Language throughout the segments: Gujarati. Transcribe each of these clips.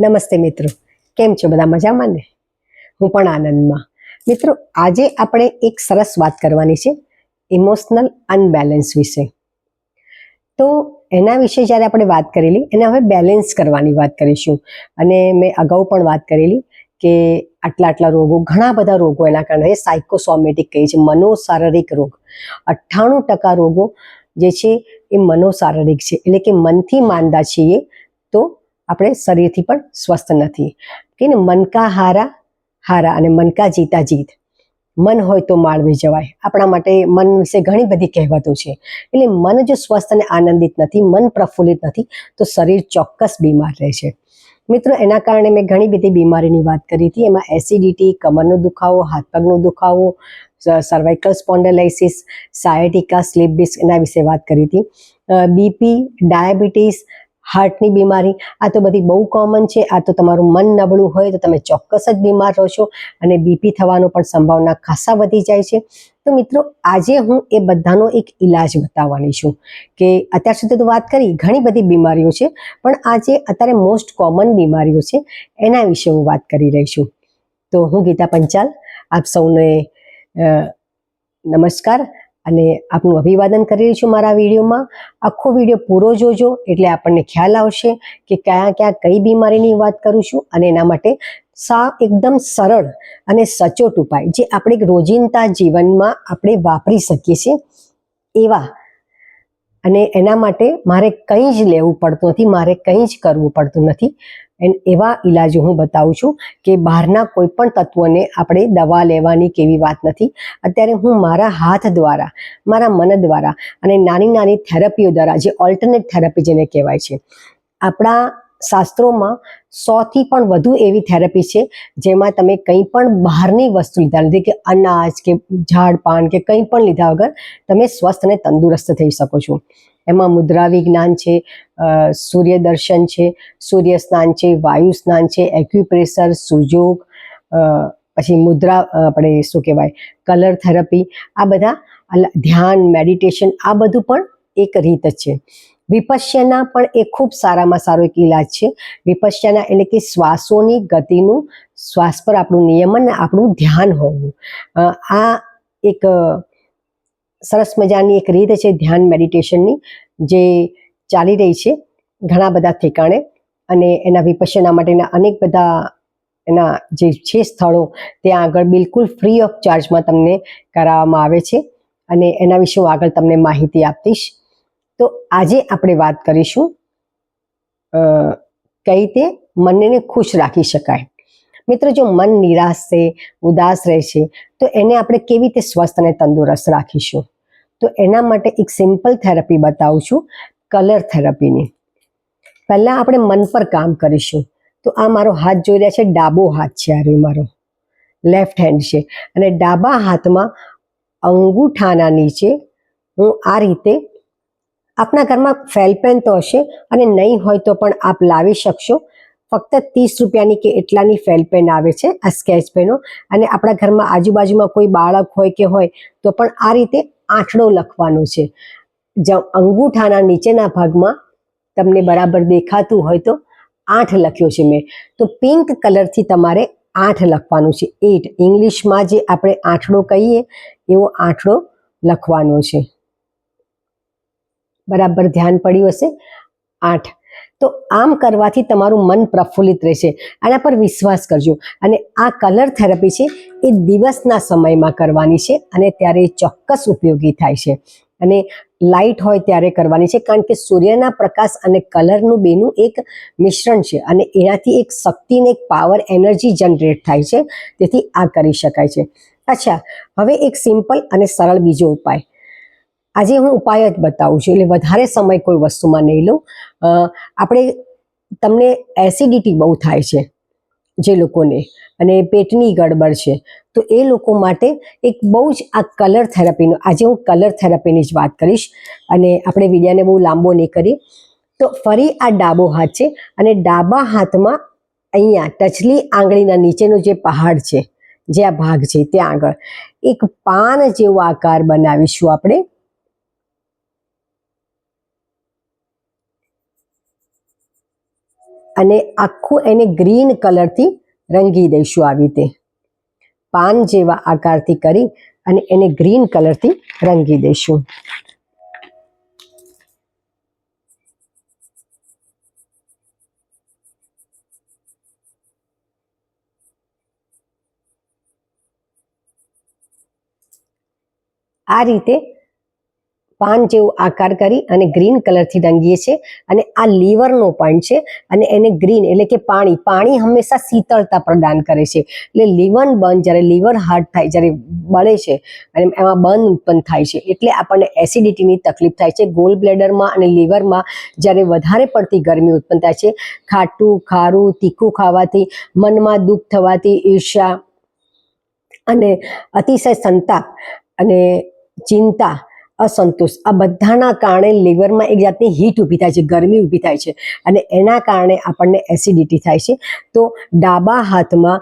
નમસ્તે મિત્રો. કેમ છો બધા મજામાં ને? હું પણ આનંદમાં. મિત્રો, આજે આપણે એક સરસ વાત કરવાની છે, ઇમોશનલ અનબેલેન્સ વિશે. તો એના વિશે જ્યારે આપણે વાત કરેલી, એને હવે બેલેન્સ કરવાની વાત કરીશું. અને મેં અગાઉ પણ વાત કરેલી કે આટલા આટલા રોગો, ઘણા બધા રોગો એના કારણે સાયકોસોમેટિક કહીએ છીએ મનોશારીરિક રોગ. અઠ્ઠાણું ટકા રોગો જે છે એ મનોશારીરિક છે. એટલે કે મનથી માંદા છીએ તો આપણે શરીરથી પણ સ્વસ્થ નથી. કે મનકા હારા હારા અને મનકા જીતા જીત. મન હોય તો માળવે જવાય. આપણા માટે મન વિશે ઘણી બધી કહેવતો છે. એટલે મન જો સ્વસ્થ અને આનંદિત નથી, મન પ્રફુલ્લિત નથી, તો શરીર ચોક્કસ બીમાર રહે છે. મિત્રો, એના કારણે મેં ઘણી બધી બીમારીની વાત કરી હતી. એમાં એસિડિટી, કમરનો દુખાવો, હાથ પગનો દુખાવો cervical spondylosis sciatica slip disc એના વિશે વાત કરી હતી. બીપી, ડાયાબિટીસ હાર્ટની બીમારી, આ તો બધી બહુ કોમન છે, આ તો તમારું મન નબળું હોય તો તમે ચોક્કસ જ બીમાર રહો અને બીપી થવાનો પણ સંભાવના ખાસા વધી જાય છે. તો મિત્રો, આજે હું એ બધાનો એક ઈલાજ બતાવવાની છું કે અત્યાર સુધી તો વાત કરી ઘણી બધી બીમારીઓ છે, પણ આજે અત્યારે મોસ્ટ કોમન બીમારીઓ છે, એના વિશે હું વાત કરી રહી છું. તો હું ગીતા પંચાલ, આપ સૌને નમસ્કાર. અને આપનું અભિવાદન કરી રહી છું મારા વિડીયોમાં. આખો વીડિયો પૂરો જોજો એટલે આપણને ખ્યાલ આવશે કે કયા ક્યાં કઈ બીમારીની વાત કરું છું અને એના માટે સા એકદમ સરળ અને સચોટ ઉપાય જે આપણે રોજિંદા જીવનમાં આપણે વાપરી શકીએ છીએ એવા. અને એના માટે મારે કંઈ જ લેવું પડતું નથી, મારે કંઈ જ કરવું પડતું નથી. એવા ઈલાજો હું બતાવું છું કે બહારના કોઈ પણ તત્વોને આપણે દવા લેવાની કેવી વાત નથી. અત્યારે હું મારા હાથ દ્વારા, મારા મન દ્વારા અને નાની નાની થેરપીઓ દ્વારા, જે ઓલ્ટરનેટ થેરપી જેને કહેવાય છે, આપણા શાસ્ત્રોમાં સોથી પણ વધુ એવી થેરપી છે, જેમાં તમે કંઈ પણ બહારની વસ્તુ લીધા નથી કે અનાજ કે ઝાડ પાન કે કંઈ પણ લીધા વગર તમે સ્વસ્થ અને તંદુરસ્ત થઈ શકો છો. એમાં મુદ્રા વિજ્ઞાન છે સૂર્ય દર્શન છે, સૂર્ય સ્નાન છે, વાયુ સ્નાન છે, એક્યુપ્રેશર, સુજોગ પછી મુદ્રા આપણે શું કહેવાય, કલર થેરપી, આ બધા ધ્યાન, મેડિટેશન, આ બધું પણ એક રીત જ છે. વિપશ્યના પણ એ ખૂબ સારામાં સારો એક ઈલાજ છે. વિપશ્યના એટલે કે શ્વાસોની ગતિનું, શ્વાસ પર આપણું નિયમન આપણું ધ્યાન હોવું. આ એક સરસ મજાની એક રીત છે ધ્યાન મેડિટેશનની, જે ચાલી રહી છે ઘણા બધા ઠેકાણે. અને એના વિપશ્યના માટેના અનેક બધા એના જે છે સ્થળો ત્યાં આગળ બિલકુલ ફ્રી ઓફ ચાર્જમાં તમને કરાવવામાં આવે છે. અને એના વિશે હું આગળ તમને માહિતી આપીશ. તો આજે આપણે વાત કરીશું કઈ રીતે મનને ખુશ રાખી શકાય. મિત્રો, જો મન નિરાશ છે, ઉદાસ રહે છે, તો એને આપણે કેવી રીતે સ્વસ્થ અને તંદુરસ્ત રાખીશું? તો એના માટે એક સિમ્પલ થેરપી બતાવું છું કલર થેરપીની પહેલાં આપણે મન પર કામ કરીશું. તો આ મારો હાથ જોઈ રહ્યા છે, ડાબો હાથ છે આ રહ્યો મારો. લેફ્ટ હેન્ડ છે. અને ડાબા હાથમાં અંગૂઠાના નીચે હું આ રીતે આપણા ઘરમાં ફેલ પેન તો હશે અને નહીં હોય તો પણ આપ લાવી શકશો. ફક્ત ત્રીસ રૂપિયાની કે એટલાની ફેલ પેન આવે છે આ સ્કેચ પેનો. અને આપણા ઘરમાં આજુબાજુમાં કોઈ બાળક હોય કે હોય તો પણ આ રીતે આંઠડો લખવાનો છે. અંગૂઠાના નીચેના ભાગમાં તમને બરાબર દેખાતું હોય તો આઠ લખ્યો છે મેં. તો પિંક કલરથી તમારે આઠ લખવાનું છે. એટ ઇંગ્લિશમાં જે આપણે આંઠડો કહીએ એવો આંઠડો લખવાનો છે. બરાબર ધ્યાન પડ્યું હશે? આઠ. તો આમ કરવાથી તમારું મન પ્રફુલ્લિત રહેશે. આના પર વિશ્વાસ કરજો. અને આ કલર થેરપી છે, એ દિવસના સમયમાં કરવાની છે અને ત્યારે ચોક્કસ ઉપયોગી થાય છે. અને લાઇટ હોય ત્યારે કરવાની છે, કારણ કે સૂર્યના પ્રકાશ અને કલરનું બેનું એક મિશ્રણ છે અને એનાથી એક શક્તિને, એક પાવર એનર્જી જનરેટ થાય છે. તેથી આ કરી શકાય છે. અચ્છા, હવે એક સિમ્પલ અને સરળ બીજો ઉપાય. આજે હું ઉપાય જ બતાવું છું, એટલે વધારે સમય કોઈ વસ્તુમાં નહીં લઉં. આપણે, તમને એસિડિટી બહુ થાય છે જે લોકોને, અને પેટની ગડબડ છે, તો એ લોકો માટે એક બહુ જ આ કલર થેરાપીનો આજે હું કલર થેરાપીની જ વાત કરીશ, અને આપણે વિડીયાને બહુ લાંબો નહીં કરીએ. તો ફરી આ ડાબો હાથ છે, અને ડાબા હાથમાં અહીંયા ટચલી આંગળીના નીચેનો જે પહાડ છે, જે આ ભાગ છે ત્યાં આગળ, એક પાન જેવો આકાર બનાવીશું આપણે. અને આખું એને ગ્રીન કલરથી રંગી દઈશું આવી રીતે. પાન જેવા આકારથી કરી અને એને ગ્રીન કલરથી રંગી દઈશું. આ રીતે પાન જેવો આકાર કરી અને ગ્રીન કલરથી રંગીએ છીએ. અને આ લીવરનો પોઈન્ટ છે અને એને ગ્રીન એટલે કે પાણી. પાણી હંમેશા શીતળતા પ્રદાન કરે છે. એટલે લીવર બર્ન જ્યારે લીવર હાર્ટ થાય, જ્યારે બળે છે, અને એમાં બર્ન ઉત્પન્ન થાય છે. એટલે આપણને એસિડિટીની તકલીફ થાય છે. ગોલ બ્લેડરમાં અને લીવરમાં જ્યારે વધારે પડતી ગરમી ઉત્પન્ન થાય છે, ખાટું, ખારું, તીખું ખાવાથી, મનમાં દુઃખ થવાથી, ઈર્ષ્યા અને અતિશય સંતાપ અને ચિંતા અસંતોષ આ બધાના કારણે લીવરમાં એક જાતની હીટ ઊભી થાય છે, ગરમી ઊભી થાય છે અને એના કારણે આપણને એસિડિટી થાય છે. તો ડાબા હાથમાં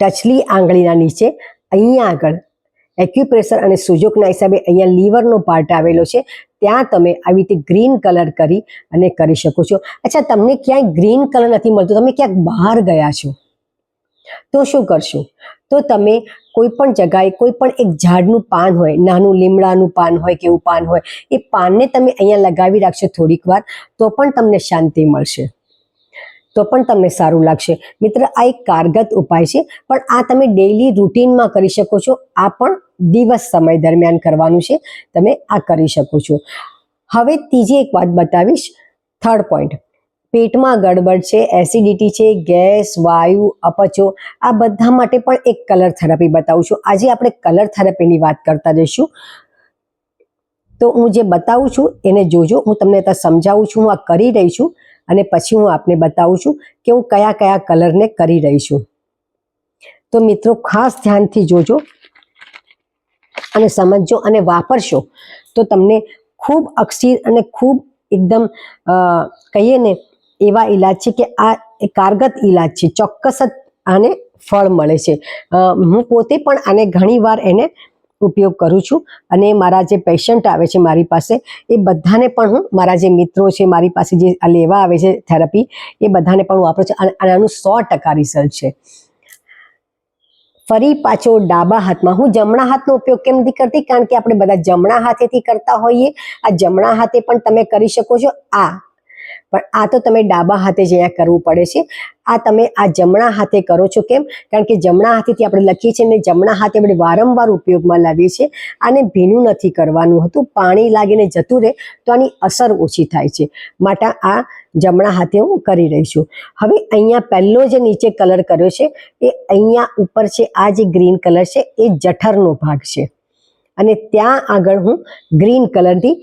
ટચલી આંગળીના નીચે અહીંયા આગળ એક્યુપ્રેશર અને સુજોકના હિસાબે અહીંયા લીવરનો પાર્ટ આવેલો છે. ત્યાં તમે આવી રીતે ગ્રીન કલર કરી અને કરી શકો છો. અચ્છા, તમને ક્યાંય ગ્રીન કલર નથી મળતો. તમે ક્યાંક બહાર ગયા છો. તો શું કરશો? તો તમે કોઈ પણ જગાએ કોઈ પણ એક ઝાડનું પાન હોય, નાનું લીમડાનું પાન હોય કે એવું પાન હોય, એ પાનને તમે અહીંયા લગાવી રાખશો થોડીક વાર, તો પણ તમને શાંતિ મળશે. તો પણ તમને સારું લાગશે. મિત્ર, આ એક કારગત ઉપાય છે, પણ આ તમે ડેઈલી રૂટીનમાં કરી શકો છો. આ પણ દિવસ સમય દરમિયાન કરવાનું છે. તમે આ કરી શકો છો. હવે ત્રીજી એક વાત બતાવીશ. થર્ડ પોઈન્ટ પેટમાં ગડબડ છે એસિડિટી છે, ગેસ, વાયુ, અપચો, આ બધા માટે પણ એક કલર થેરાપી બતાવું છું. આજે આપણે કલર થેરાપીની વાત કરતા જઈશું. તો હું જે બતાવું છું, એને જોજો. હું તમને ત્યાં સમજાવું છું, હું આ કરી રહી છું અને પછી હું આપને બતાવું છું કે હું કયા કયા કલરને કરી રહી છું. તો મિત્રો, ખાસ ધ્યાનથી જોજો અને સમજજો અને વાપરશો. તો તમને ખૂબ અક્ષીર અને ખૂબ એકદમ કહીએ ને એવા ઈલાજ છે કે આ કારગત ઈલાજ છે ચોક્કસ જ આને ફળ મળે છે. હું પોતે પણ આને ઘણીવાર એને ઉપયોગ કરું છું અને મારા જે પેશન્ટ આવે છે મારી પાસે, એ બધાને પણ હું, મારા જે મિત્રો છે, મારી પાસે જે લેવા આવે છે થેરપી, એ બધાને પણ હું વાપરું છું અને આનું સો ટકા રિઝલ્ટ છે. ફરી પાછો ડાબા હાથમાં. હું જમણા હાથનો ઉપયોગ કેમ નથી કરતી? કારણ કે આપણે બધા જમણા હાથેથી કરતા હોઈએ. આ જમણા હાથે પણ તમે કરી શકો છો. આ પણ આ તો તમે ડાબા હાથે જ અહીંયા કરવું પડે છે. આ તમે આ જમણા હાથે કરો છો કેમ? કારણ કે જમણા હાથેથી આપણે લખીએ છીએ ને જમણા હાથે આપણે વારંવાર ઉપયોગમાં લાવીએ છીએ. આને ભીનું નથી કરવાનું હતું. પાણી લાગીને જતું રહે તો આની અસર ઓછી થાય છે. માટે આ જમણા હાથે હું કરી રહી છું. હવે અહીંયા પહેલો જે નીચે કલર કર્યો છે એ અહીંયા ઉપર છે આ જે ગ્રીન કલર છે એ જઠરનો ભાગ છે. અને ત્યાં આગળ હું ગ્રીન કલરથી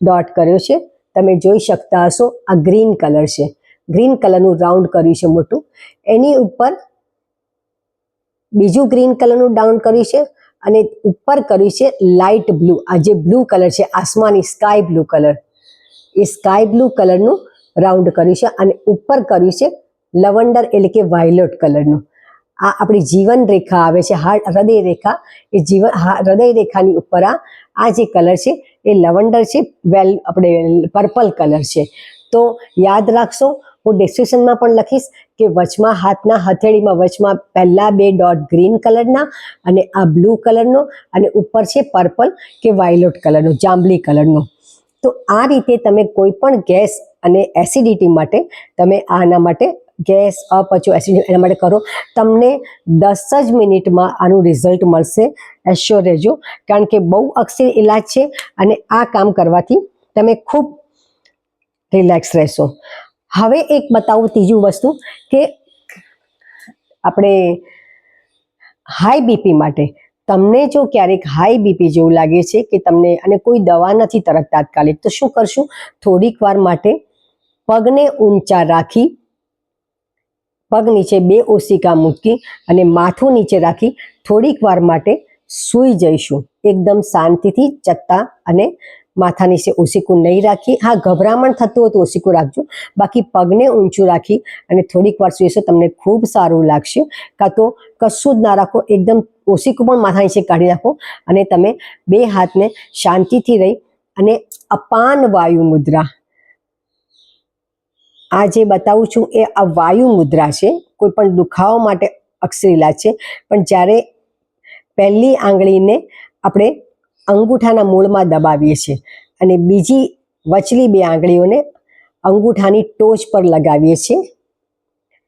ડોટ કર્યો છે. તમે જોઈ શકતા હશો, આ ગ્રીન કલર છે. ગ્રીન કલરનું રાઉન્ડ કર્યું છે મોટું. એની ઉપર બીજું ગ્રીન કલરનું ડાઉન કર્યું છે અને ઉપર કર્યું છે લાઇટ બ્લુ. આ જે બ્લુ કલર છે, આસમાની સ્કાય બ્લુ કલર. એ સ્કાય બ્લુ કલરનું રાઉન્ડ કર્યું છે અને ઉપર કર્યું છે લવંડર એટલે કે વાયોલેટ કલરનું. આ આપણી જીવન રેખા આવે છે હાર્ટ હૃદય રેખા એ જીવન હૃદય રેખાની ઉપર આ આ જે કલર છે એ લવંડર છે, વેલ આપણે પર્પલ કલર છે. તો યાદ રાખશો, હું ડિસ્ક્રિપ્શનમાં પણ લખીશ કે વચમાં હાથના હથેળીમાં વચમાં પહેલાં બે ડોટ ગ્રીન કલરના અને આ બ્લુ કલરનો અને ઉપર છે પર્પલ કે વાયોલેટ કલરનો, જાંબલી કલરનો. તો આ રીતે તમે કોઈ પણ ગેસ અને એસિડિટી માટે તમે આના માટે ગેસ અપચો એસિડિટી એના માટે કરો. તમને દસ જ મિનિટમાં આનું રિઝલ્ટ મળશે. એશ્યોર રહેજો. કારણ કે બહુ અક્ષર ઇલાજ છે અને આ કામ કરવાથી તમે ખૂબ રિલેક્સ રહેશો. હવે એક બતાવું ત્રીજું વસ્તુ કે આપણે હાઈ બીપી માટે તમને જો ક્યારેક હાઈ બીપી જેવું લાગે છે કે તમને અને કોઈ દવા નથી તરત તાત્કાલિક, તો શું કરશું? થોડીક વાર માટે પગને ઊંચા રાખી પગ નીચે બે ઓશિકા મૂકી અને માથું નીચે રાખી થોડીક વાર માટે સૂઈ જઈશું. એકદમ શાંતિથી ચત્તા અને માથા નીચે ઓશિકું નહીં રાખી. હા, ગભરામણ થતું હોય તો ઓશિકું રાખજો. બાકી પગને ઊંચું રાખી અને થોડીક વાર સૂઈશો તમને ખૂબ સારું લાગશે. કાં તો કશું જ ના રાખો, એકદમ ઓશિકું પણ માથા નીચે કાઢી રાખો અને તમે બે હાથને શાંતિથી રહી અને અપાન વાયુ મુદ્રા આ જે બતાવું છું એ આ વાયુ મુદ્રા છે, કોઈ પણ દુખાવો માટે અક્ષરીલા છે. પણ જ્યારે પહેલી આંગળીને આપણે અંગૂઠાના મૂળમાં દબાવીએ છીએ અને બીજી વચલી બે આંગળીઓને અંગૂઠાની ટોચ પર લગાવીએ છીએ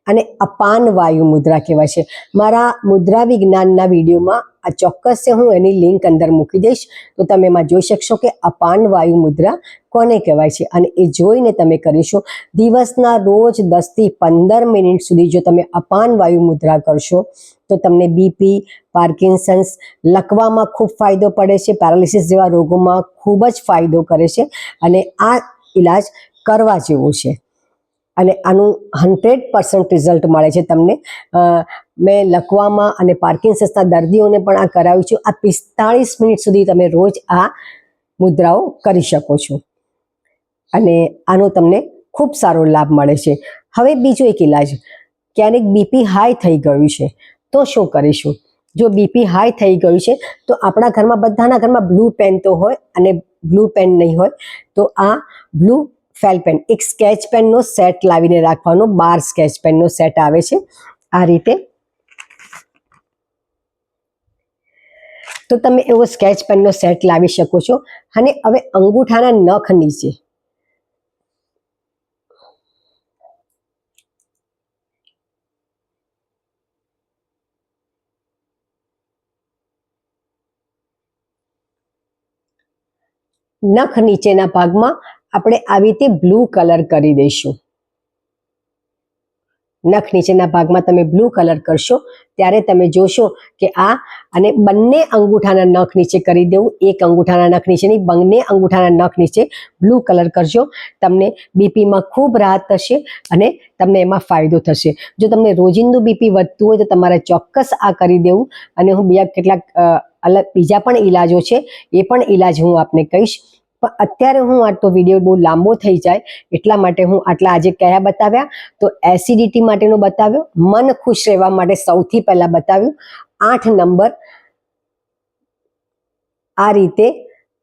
અને અપાન વાયુ મુદ્રા કહેવાય છે. મારા મુદ્રા વિજ્ઞાનના વિડીયોમાં આ ચોક્કસ હું એની લિંક અંદર મૂકી દઈશ. તો તમે એમાં જોઈ શકશો કે અપાન વાયુ મુદ્રા કોને કહેવાય છે? અને એ જોઈને તમે કરીશો દિવસના રોજ દસથી પંદર મિનિટ સુધી જો તમે અપાન વાયુ મુદ્રા કરશો, તો તમને બીપી પાર્કિન્સન્સ લકવામાં ખૂબ ફાયદો પડે છે, પેરાલિસિસ જેવા રોગોમાં ખૂબ જ ફાયદો કરે છે અને આ ઇલાજ કરવા જેવો છે. અને આનું હંડ્રેડ પર્સન્ટ રિઝલ્ટ મળે છે તમને. મેં લખવામાં અને પાર્કિન્સન્સના દર્દીઓને પણ આ કરાવ્યું છે. આ પિસ્તાળીસ મિનિટ સુધી તમે રોજ આ મુદ્રાઓ કરી શકો છો. અને આનો તમને ખૂબ સારો લાભ મળે છે. હવે બીજો એક ઇલાજ ક્યારેક બીપી હાઈ થઈ ગયું છે. તો શું કરીશું? જો બીપી હાઈ થઈ ગયું છે, તો આપણા ઘરમાં બધાના ઘરમાં બ્લુ પેન તો હોય અને બ્લુ પેન નહીં હોય, તો આ બ્લુ ફેલ પેન એક સ્કેચ પેનનો સેટ લાવીને રાખવાનો, બાર સ્કેચ પેનનો સેટ આવે છે. આ રીતે તો તમે એવો સ્કેચ પેનનો સેટ લાવી શકો છો. અને હવે અંગૂઠાના નખ નીચે. નખ નીચેના ભાગમાં આપણે આવી રીતે બ્લુ કલર કરી દઈશું. નખ નીચેના ભાગમાં તમે બ્લુ કલર કરશો, ત્યારે તમે જોશો કે આ અને બંને અંગૂઠાના નખ નીચે કરી દેવું. એક અંગૂઠાના નખ નીચે નહીં, બંને અંગૂઠાના નખ નીચે બ્લુ કલર કરજો. તમને બીપીમાં ખૂબ રાહત થશે અને તમને એમાં ફાયદો થશે. જો તમને રોજિંદુ બીપી વધતું હોય તો તમારે ચોક્કસ આ કરી દેવું. અને હું બીજા કેટલાક અલગ, બીજા પણ ઈલાજો છે, એ પણ ઈલાજ હું આપને કહીશ. પણ અત્યારે હું આ તો વીડિયો બહુ લાંબો થઈ જાય, એટલા માટે હું આટલા આજે કયા બતાવ્યા? તો એસિડિટી માટેનો બતાવ્યો, મન ખુશ રહેવા માટે સૌથી પહેલા બતાવ્યું, આઠ નંબર આ રીતે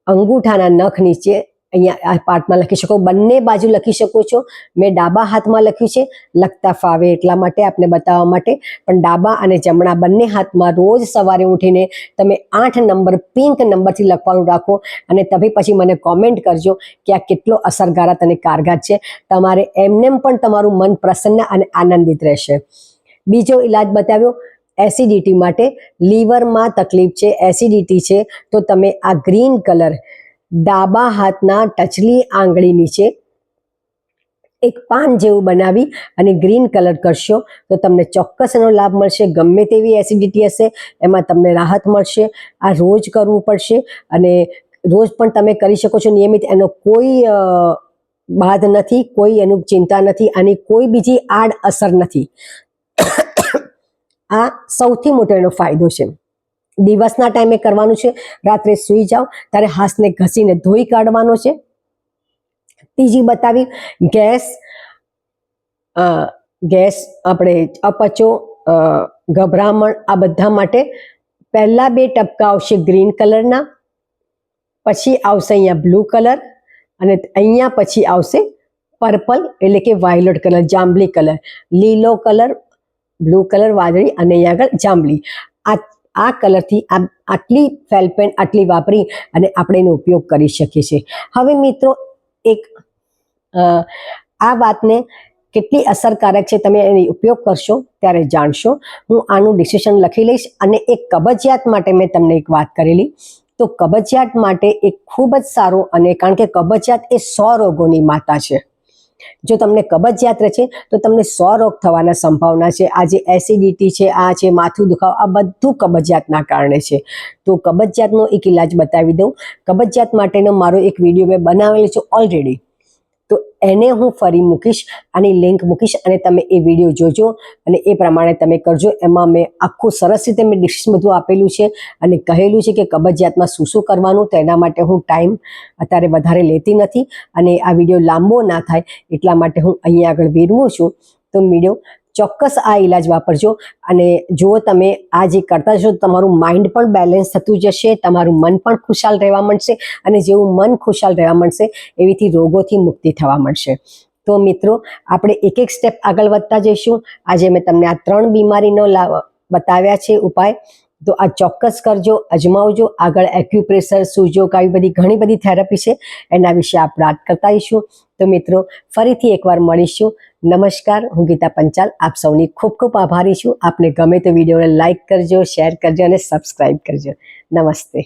અંગૂઠાના નખ નીચે અહીંયા આ પાર્ટમાં લખી શકો. બંને બાજુ લખી શકો છો. મેં ડાબા હાથમાં લખ્યું છે. લખતા ફાવે એટલા માટે આપને બતાવવા માટે. પણ ડાબા અને જમણા બંને હાથમાં રોજ સવારે ઉઠીને તમે આઠ નંબર પિંક નંબરથી લખવાનું રાખો અને તમે પછી મને કોમેન્ટ કરજો કે આ કેટલો અસરકારક અને કારગર છે. તમારે એમનેમ પણ તમારું મન પ્રસન્ન અને આનંદિત રહેશે. બીજો ઈલાજ બતાવ્યો. એસિડિટી માટે લીવરમાં તકલીફ છે. એસિડિટી છે. તો તમે આ ગ્રીન કલર ડાબા હાથના ટચલી આંગળી નીચે એક પાન જેવું બનાવી અને ગ્રીન કલર કરશો તો તમને ચોક્કસ એનો લાભ મળશે. ગમે તેવી એસિડિટી હશે, એમાં તમને રાહત મળશે. આ રોજ કરવું પડશે અને રોજ પણ તમે કરી શકો છો નિયમિત. એનો કોઈ બાદ નથી, કોઈ એનું ચિંતા નથી, આની કોઈ બીજી આડ અસર નથી. આ સૌથી મોટો એનો ફાયદો છે. દિવસના ટાઈમે કરવાનું છે. રાત્રે સૂઈ જાઓ. ત્યારે હાથને ઘસીને ધોઈ કાઢવાનો છે. ત્રીજી બતાવી, ગેસ ગેસ આપણે અપચો ગભરામણ આ બધા માટે પહેલા બે ટપકા આવશે ગ્રીન કલરના, પછી આવશે અહીંયા બ્લુ કલર અને અહીંયા પછી આવશે પર્પલ એટલે કે વાયોલેટ કલર, જાંબલી કલર. લીલો કલર, બ્લુ કલર વાદળી અને અહીંયા આગળ જાંબલી. આ આ કલરથી આ આટલી ફેલપેન આટલી વાપરી અને આપણે એનો ઉપયોગ કરી શકીએ છીએ. હવે મિત્રો એક આ વાતને કેટલી અસરકારક છે તમે એનો ઉપયોગ કરશો, ત્યારે જાણશો. હું આનું ડિસિશન લખી લઈશ અને એક કબજિયાત માટે મેં તમને એક વાત કરેલી. તો કબજિયાત માટે એક ખૂબ જ સારો અને કારણ કે કબજિયાત એ સો રોગોની માતા છે. જો તમને કબજિયાત રહે છે, તો તમને સો રોગ થવાના સંભાવના છે. આ જે એસિડિટી છે, આ છે માથું દુખાવ, આ બધું કબજિયાતના કારણે છે. તો કબજિયાતનો એક ઇલાજ બતાવી દઉં. કબજિયાત માટેનો મારો એક વીડિયો મેં બનાવેલો છે ઓલરેડી એને હું ફરી મૂકીશ આની લિંક મૂકીશ અને તમે એ વીડિયો જોજો અને એ પ્રમાણે તમે કરજો. એમાં મેં આખું સરસ રીતે મેં ડિસ્કશન બધું આપેલું છે અને કહેલું છે કે કબજિયાતમાં શું શું કરવાનું તો એના માટે હું ટાઈમ અત્યારે વધારે લેતી નથી અને આ વીડિયો લાંબો ના થાય એટલા માટે હું અહીંયા આગળ વિરવું છું. તો વીડિયો ચોક્કસ આ ઇલાજ વાપરજો. અને જો તમે આ જે કરતા જશો, તમારું માઇન્ડ પણ બેલેન્સ થતું જશે, તમારું મન પણ ખુશાલ રહેવા માંડશે અને જેવું મન ખુશાલ રહેવા માંડશે, એવીથી રોગોથી મુક્તિ થવા માંડશે. તો મિત્રો, આપણે એક એક સ્ટેપ આગળ વધતા જઈશું. આજે મેં તમને આ ત્રણ બીમારીનો બતાવ્યા છે ઉપાય. તો આ ચોક્કસ કરજો, અજમાવજો, આગળ એક્યુપ્રેશર સુજોગ આવી બધી ઘણી બધી થેરપી છે. એના વિશે આપણે વાત કરતા આવીશું તો મિત્રો, ફરીથી એકવાર મળીશું. નમસ્કાર, હું ગીતા પંચાલ. આપ સૌની ખૂબ ખૂબ આભારી છું. આપને ગમે તો વિડીયોને લાઇક કરજો શેર કરજો અને સબસ્ક્રાઈબ કરજો. નમસ્તે.